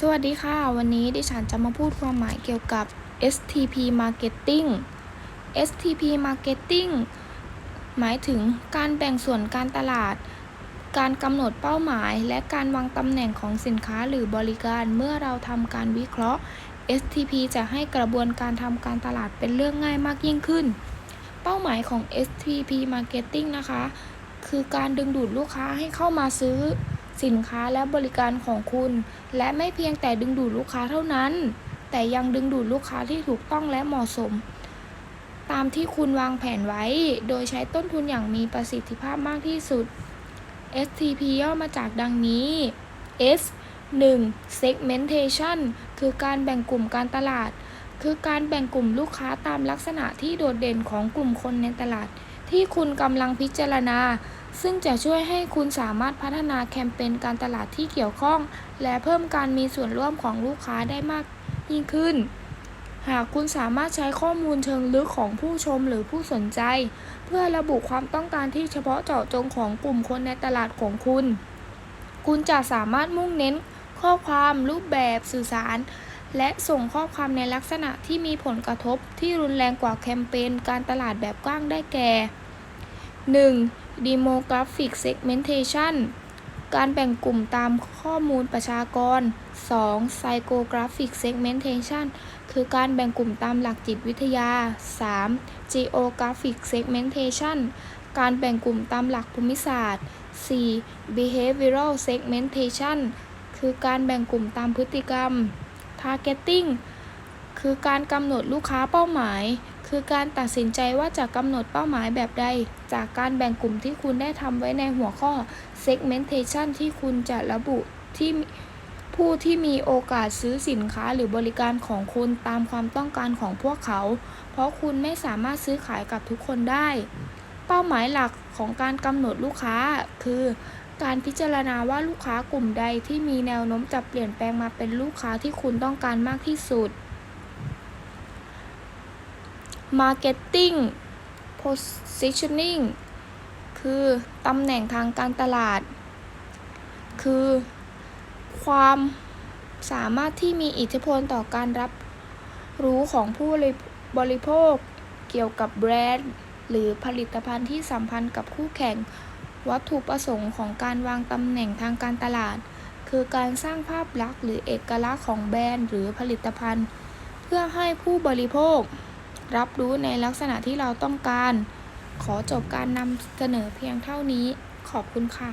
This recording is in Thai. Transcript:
สวัสดีค่ะ วันนี้ดิฉันจะมาพูดความหมายเกี่ยวกับ STP Marketing STP Marketing หมายถึงการแบ่งส่วนการตลาด การกำหนดเป้าหมาย และการวางตำแหน่งของสินค้าหรือบริการเมื่อเราทำการวิเคราะห์ STP จะให้กระบวนการทำการตลาดเป็นเรื่องง่ายมากยิ่งขึ้น เป้าหมายของ STP Marketing นะคะ คือการดึงดูดลูกค้าให้เข้ามาซื้อ สินค้าและบริการของคุณ และไม่เพียงแต่ดึงดูดลูกค้าเท่านั้น แต่ยังดึงดูดลูกค้าที่ถูกต้องและเหมาะสม ตามที่คุณวางแผนไว้ โดยใช้ต้นทุนอย่างมีประสิทธิภาพมากที่สุด STP ย่อมาจากดังนี้ S 1 segmentation คือการแบ่งกลุ่มการตลาด คือการแบ่งกลุ่มลูกค้าตามลักษณะที่โดดเด่นของกลุ่มคนในตลาด ที่คุณกำลังพิจารณา ซึ่งจะช่วยให้คุณสามารถพัฒนาแคมเปญการตลาดที่เกี่ยวข้อง และเพิ่มการมีส่วนร่วมของลูกค้าได้มากยิ่งขึ้น หากคุณสามารถใช้ข้อมูลเชิงลึกของผู้ชมหรือผู้สนใจ เพื่อระบุความต้องการที่เฉพาะเจาะจงของกลุ่มคนในตลาดของคุณ คุณจะสามารถมุ่งเน้นข้อความรูปแบบสื่อสาร และส่งข้อความในลักษณะที่มีผลกระทบที่รุนแรงกว่าแคมเปญการตลาดแบบกว้างได้แก่ 1. Demographic Segmentation การแบ่งกลุ่มตามข้อมูลประชากร 2. Psychographic Segmentation คือการแบ่งกลุ่มตามหลักจิตวิทยา 3. Geographic Segmentation การแบ่งกลุ่มตามหลักภูมิศาสตร์ 4. Behavioral Segmentation คือการแบ่งกลุ่มตามพฤติกรรม Targeting คือการกำหนดลูกค้าเป้าหมาย คือการตัดสินใจว่าจะกำหนดเป้าหมายแบบใด จากการแบ่งกลุ่มที่คุณได้ทำไว้ในหัวข้อ segmentation ที่คุณจะระบุที่ผู้ที่มีโอกาสซื้อสินค้าหรือบริการของคุณตามความต้องการของพวกเขา เพราะคุณไม่สามารถซื้อขายกับทุกคนได้ เป้าหมายหลักของการกำหนดลูกค้า คือ การพิจารณาว่าลูกค้ากลุ่มใดที่มีแนวโน้มจะเปลี่ยนแปลงมาเป็นลูกค้าที่คุณต้องการมากที่สุด Marketing Positioning คือตำแหน่งทางการตลาด คือความสามารถที่มีอิทธิพลต่อการรับรู้ของผู้บริโภคเกี่ยวกับแบรนด์หรือผลิตภัณฑ์ที่สัมพันธ์กับคู่แข่ง วัตถุประสงค์ของการวางตำแหน่งทางการตลาด คือการสร้างภาพลักษณ์หรือเอกลักษณ์ของแบรนด์หรือผลิตภัณฑ์ เพื่อให้ผู้บริโภค รับรู้ในลักษณะที่เราต้องการ ขอจบการนำเสนอเพียงเท่านี้ ขอบคุณค่ะ